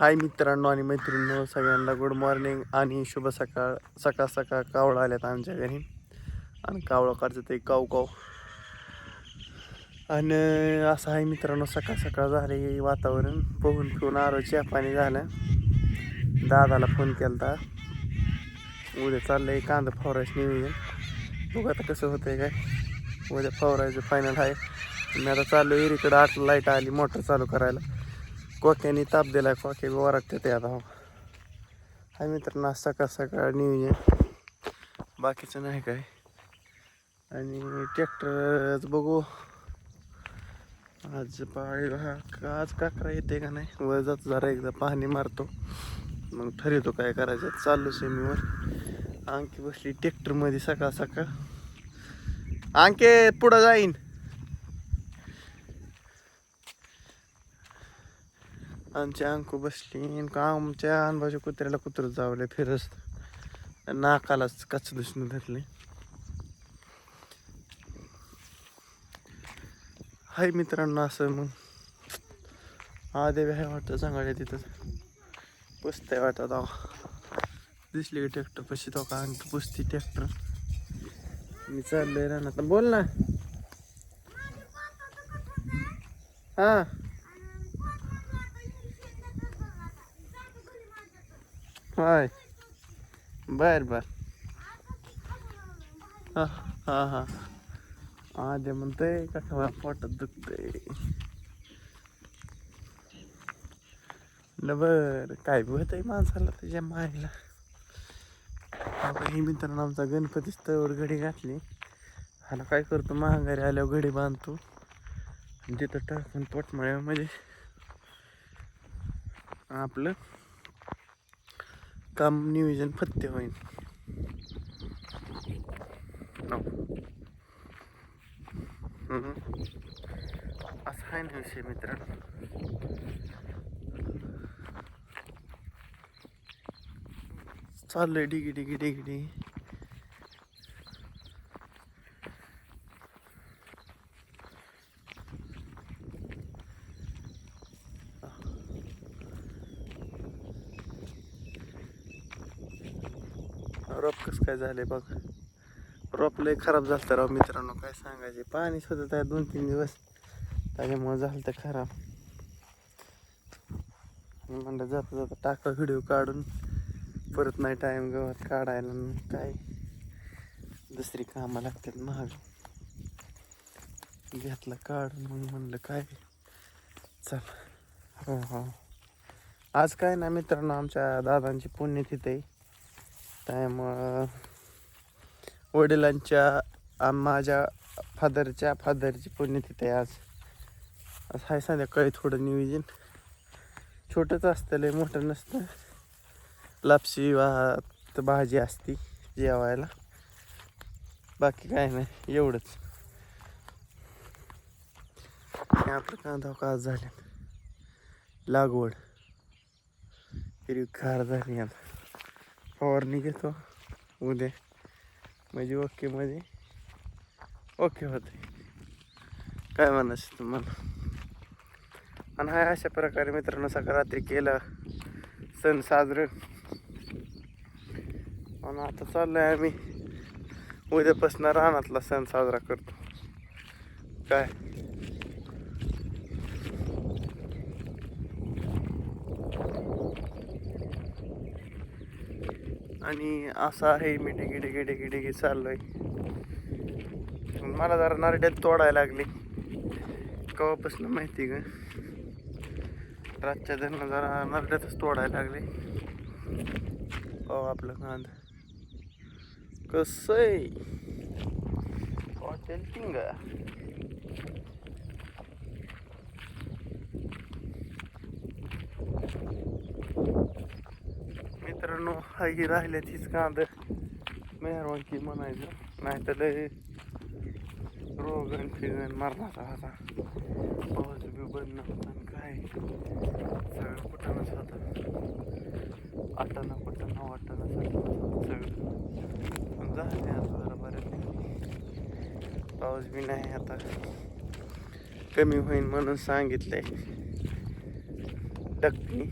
हाय मित्रांनो आणि मैत्रिणींनो सगळ्यांना गुड मॉर्निंग आणि शुभ सकाळ. सकाळ सकाळ कावळं आल्यात आमच्या घरी. आणि कावळं काढतं ते काव काव आणि असं आहे मित्रांनो सकाळ सकाळ झाले वातावरण. पोहून पिऊन आरोच्या पाणी झालं. दादाला फोन केला उद्या चाललंय कांदा फवारायचं नियोजन. बघू आता कसं होतंय काय. उद्या फवारायचं फायनल आहे. मी आता चाललो इरीकडं आठ लाइट आली मोटर चालू करायला. कोक्याने ताप दिलाय कोके वरटते ते आता. हाय मित्रांनो आज सकाळ सकाळ नियोजन बाकीचं नाही काय. आणि ट्रॅक्टरच बघू. आज पाळी आज काकरा येते का नाही? वर जात जरा एकदा पाहणी मारतो. मग ठरवतो काय करायचं. चाललो सेमीवर अंकी बसली ट्रॅक्टरमध्ये सकाळ सकाळ. अंके पुढं जाईन. आमची अंकू बसली. का आमच्या अनबाजू कुत्र्याला कुत्रं जावले फिरस नाकालाच कच दुसणं धरले हाय मित्रांनो असं मग. हा देवी आहे वाटतं सांगायला तिथं. पुसतंय वाटत दिसली का ट्रॅक्टर पशी तो का अंक पुसती ट्रॅक्टर मी चाललोय रानात. बोल ना. हा. होय. बर बर. हा हा हा. आधी म्हणतंय का खवा पोटात दुखतंय? बर काय होतंय माणसाला त्याच्या मायला. आता ही मित्रांनो आमचा गणपती स्थळवर घडी घातली. ह्याला काय करतो महागारी आल्यावर घडी बांधतो. आणि तिथं टाकून पोटमाळ्या म्हणजे आपलं काम नियोजन फत्ते होईल असा आहे ना विषय मित्रांनो चाललंय डिगी डिगी डिगी डिगी. रोप कसं काय झालंय बघ. रॉप लय खराब झालं राव मित्रांनो काय सांगायचे. पाणी सुद्धा त्या दोन तीन दिवस त्याच्यामुळे झालं तर खराब म्हणलं जाता जाता टाका व्हिडिओ काढून. परत नाही टाईम गवत काढायला काय. दुसरी कामं लागतात महाग. घेतलं काढून मग म्हणलं काय. चल. हो हो. आज काय ना मित्रांनो आमच्या दादांची पुण्यतिथी त्यामुळं वडिलांच्या माझ्या फादरच्या फादरची पुण्यतिथी आहे आज. आज हाय संध्याकाळी थोडं नियोजन. छोटंच असतं लय मोठं नसतं. लापशी वाहत भाजी असती जेवायला. बाकी काय नाही एवढंच. आपलं कांदा आज झाले. लागवड. हिरवी खार झाली आता. फवारणी घेतो उद्या. म्हणजे ओके मध्ये. ओके होते. काय म्हणायचं तुम्हाला? आणि हा अशा प्रकारे मित्रांनो सकाळ रात्री केलं सण साजरं. आणि आता चाललोय आम्ही. उद्यापासून रानातला सण साजरा करतो. काय? आणि असं आहे मी डिगी डिगी डिगी चाललो आहे मला जरा नारड्यात तोडायला लागली. कवापासून माहिती का? रातच्या जण जरा नरड्यातच तोडायला लागले. पाहू आपलं कांद. कसं आहे? हॉटेल टिंगा मित्रांनो हाही राहिल्या तीच कांद मेहरवानकी म्हणायचं नाहीतर लय रोगन फिगन मरणाचा होता पाऊस बी बंद नव्हता काय सगळं कुठंच होतं आटाना कुठं वाटाना सगळं पण झाले आता जरा बऱ्यापैकी पाऊस बी नाही आता कमी होईल म्हणून सांगितलंय डक्की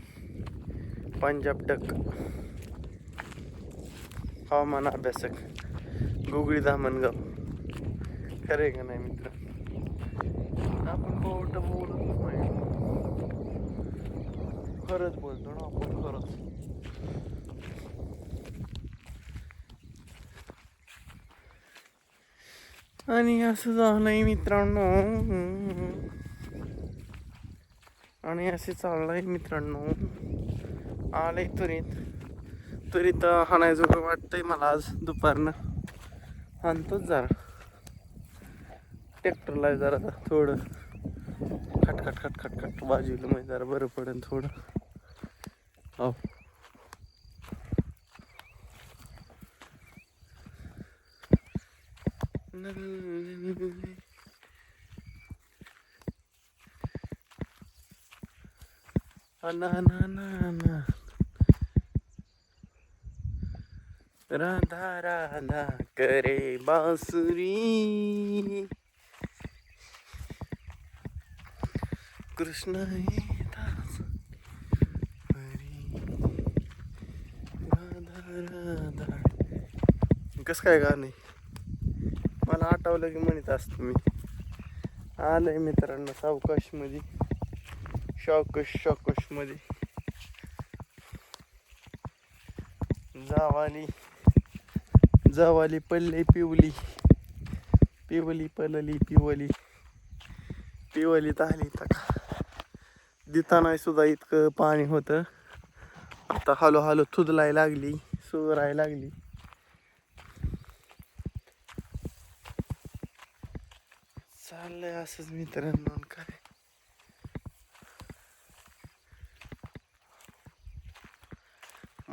पंजाब डक हवामान अभ्यासक गुगळी धामणगाव. खरे का नाही मित्र? आपण खोट बोलत नाही. खरंच बोलतो ना आपण खरंच. आणि असं नाही मित्रांनो. आणि असे चाललंय मित्रांनो. आलंय त्वरित त्वरित हाणायजोगं वाटतंय मला आज दुपारनं. हाणतोच जरा. ट्रॅक्टरला जरा थोडं. खटखट खट खट खट बाजूला म्हणजे जरा बरं पडेल थोडं. हो. ना ना ना ना राधा राधा करे बासुरी. कृष्ण दास राधा राधा कस काय गाणे मला आठवलं की म्हणत असतो मी. आलंय मित्रांनो सावकाशमध्ये शॉकश शॉकशमध्ये जावाली. जावाली पल्ले पिवली. पिवली पलली पिवली. पिवली ताली तका दिताना सुद्धा इतकं पाणी होतं. आता हळू हळू थुदलाय लागली सुराय लागली. चाललंय असंच मित्रांनो काय.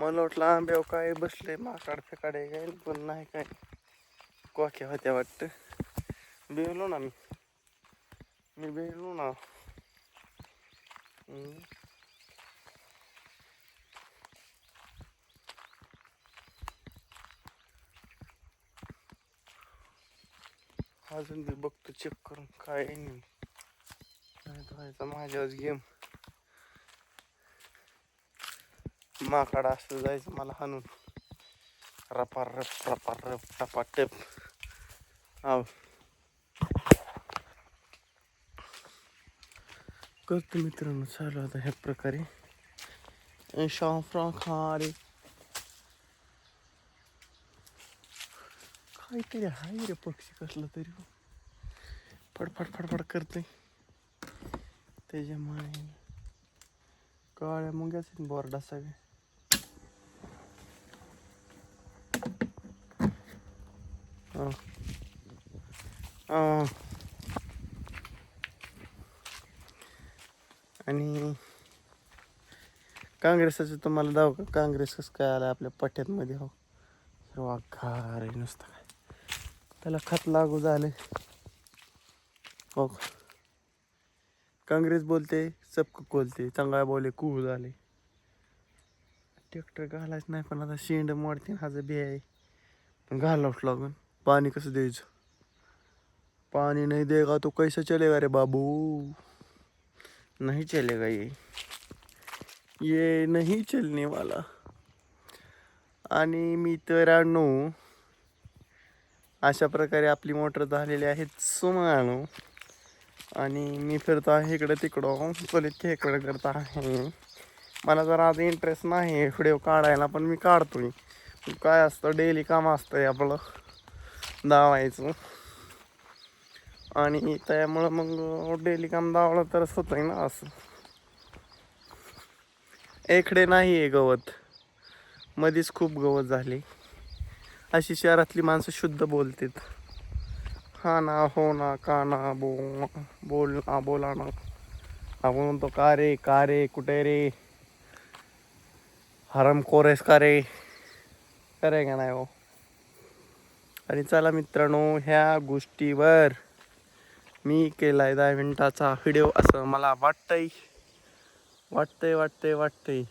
मला वाटलं आंब्याव काय बसले माकाड फेकाड काय पण नाही काय. कोक्या होत्या वाटतं. बेलो ना मी. मी बेलो ना. अजून बघतो चेक करून. काय नाही तर माझ्यावर गेम माकाड असं जायचं मला हाणून. रपा रप रपा रप टपा टप. आव. करतो मित्रांनो चालू आता ह्या प्रकारे. शाफ्रा खारे. काहीतरी आहे रे पक्षी कसलं तरी हो. फडफड फडफड करते त्याच्यामुळे काळ्या मुंग्याच बोर्ड सगळे हा. आणि काँग्रेसाचं तुम्हाला दाव का? काँग्रेस कसं काय आलं आपल्या पट्ट्यांमध्ये हो? हिरवा घार आहे नुसतं काय. त्याला खत लागू झाले हो काँग्रेस बोलते चपक बोलते चांगला बोले कू झाले. ट्रॅक्टर घालायचं नाही पण आता शेंड मोडते हा बी आहे. पण घालावंच लागून. पाणी कसं द्यायचं? पानी नहीं देगा तो कैसे चलेगा रे बाबू? नहीं चलेगा ये. ये नहीं चलने वाला. आणि मित्रांनो अशा प्रकारे आपली मोटर झालेली आहे सुमानो आणि मी फिरतो आहे इकडं तिकडं. चलित इकडं करत आहे. मला जरा आज इंटरेस्ट नाही व्हिडिओ काढायला पण मी काढतोय. काय असतं? डेली काम असतं आपलं. धावायचं आणि त्यामुळं मग डेली काम धावलं तरच आहे ना असं. एकडे नाही आहे गवत. मधीच खूप गवत झाले. अशी शहरातली माणसं शुद्ध बोलतात. हा ना हो ना का ना बो बोल ना बोला ना. आपण म्हणतो का रे का रे कुठे रे? हरम कोरेस का रे? करे का नाही हो? आणि चला मित्रांनो ह्या गोष्टीवर मी केलाय दहा मिनिटाचा व्हिडिओ असं मला वाटतंय. वाटतंय वाटतंय वाटतंय.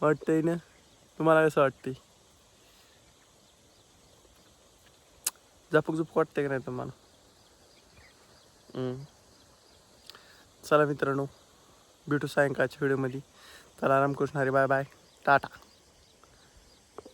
वाटतंय ना? तुम्हाला कसं वाटतंय? झपक झुपक वाटतंय का नाही तुम्हाला? चला मित्रांनो भेटू सायंकाळच्या व्हिडिओमध्ये चला Ramkrishna Hari bye bye tata.